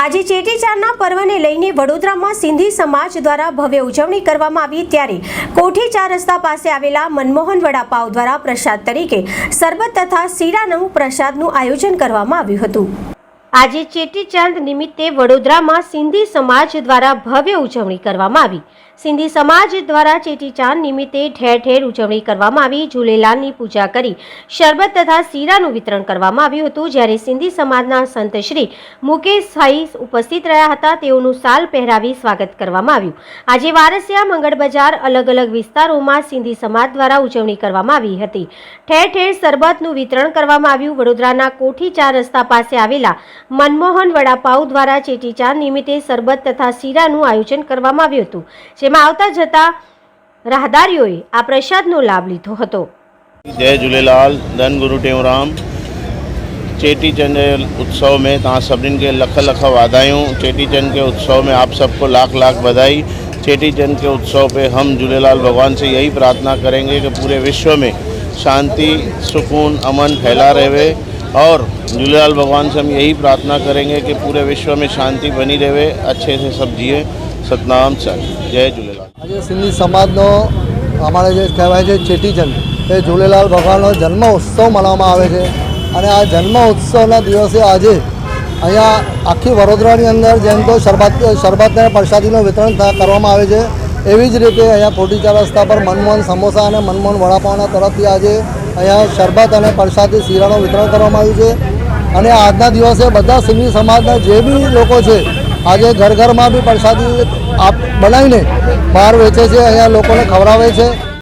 આજે ચેટીચારના પર્વને લઈને વડોદરામાં સિંધી સમાજ દ્વારા ભવ્ય ઉજવણી કરવામાં આવી ત્યારે કોઠી ચાર રસ્તા પાસે આવેલા મનમોહન વડાપાવ દ્વારા પ્રસાદ તરીકે સરબત તથા શીરાનું પ્રસાદનું આયોજન કરવામાં આવ્યું હતું. આજે ચેટીચાંદ નિમિત્તે વડોદરામાં સિંધી સમાજ દ્વારા ભવ્ય ઉજવણી કરવામાં આવી. સિંધી સમાજ દ્વારા ચેટીચાંદ નિમિત્તે ઠેર ઠેર ઉજવણી કરવામાં આવી. ઝૂલેલાલની પૂજા કરી શરબત તથા શીરાનું વિતરણ કરવામાં આવ્યું હતું. જ્યારે સિંધી સમાજના સંત શ્રી મુકેશ સાઈ ઉપસ્થિત રહ્યા હતા. તેઓનું સાલ પહેરાવી સ્વાગત કરવામાં આવ્યું. આજે વારસિયા મંગળ બજાર અલગ અલગ વિસ્તારોમાં સિંધી સમાજ દ્વારા ઉજવણી કરવામાં આવી હતી. ઠેર ઠેર શરબતનું વિતરણ કરવામાં આવ્યું. વડોદરાના કોઠી ચાર રસ્તા પાસે આવેલા મનમોહન વડાપાઉ દ્વારા ચેટીચાંદ નિમિત્તે શરબત તથા શીરાનું આયોજન કરવામાં આવ્યું હતું જેમાં આવતા જતા રાહદારીઓએ આ પ્રસાદનો લાભ લીધો હતો जय झूलेलाल धन गुरु टेऊंराम चेटीचंड जे उत्सव में तव्हां सभिनीनि खे लख लख वाधायूं चेटीचंड के उत्सव में आप सबको लाख लाख बधाई चेटीचंद के उत्सव पे हम झूलेलाल भगवान से यही प्रार्थना करेंगे कि पूरे विश्व में शांति सुकून अमन फैला रहे और झूलेलाल भगवान से हम यही प्रार्थना करेंगे कि पूरे विश्व में शांति बनी रहे अच्छे से सब जिए सतनाम सर जय झूलेलाल આજે સિંધી સમાજનો અમારે જે કહેવાય છે ચેટીચંદ એ ઝૂલેલાલ ભગવાનનો જન્મ ઉત્સવ મનાવવામાં આવે છે અને આ જન્મ ઉત્સવના દિવસે આજે અહીંયા આખી વડોદરાની અંદર જેમ તો શરબત શરબતને પ્રસાદીનું વિતરણ થ- કરવામાં આવે છે એવી જ રીતે અહીંયા કોટીચા રસ્તા પર મનમોહન સમોસા અને મનમોહન વડાપાવના તરફથી આજે અહીંયા શરબત અને પ્રસાદી શીરાનું વિતરણ કરવામાં આવ્યું છે અને આજના દિવસે બધા સિંધી સમાજના જે બી લોકો છે, આજે ઘર ઘરમાં બી પ્રસાદી બનાવીને બહાર વેચે છે, અહીંયા લોકોને ખવડાવે છે.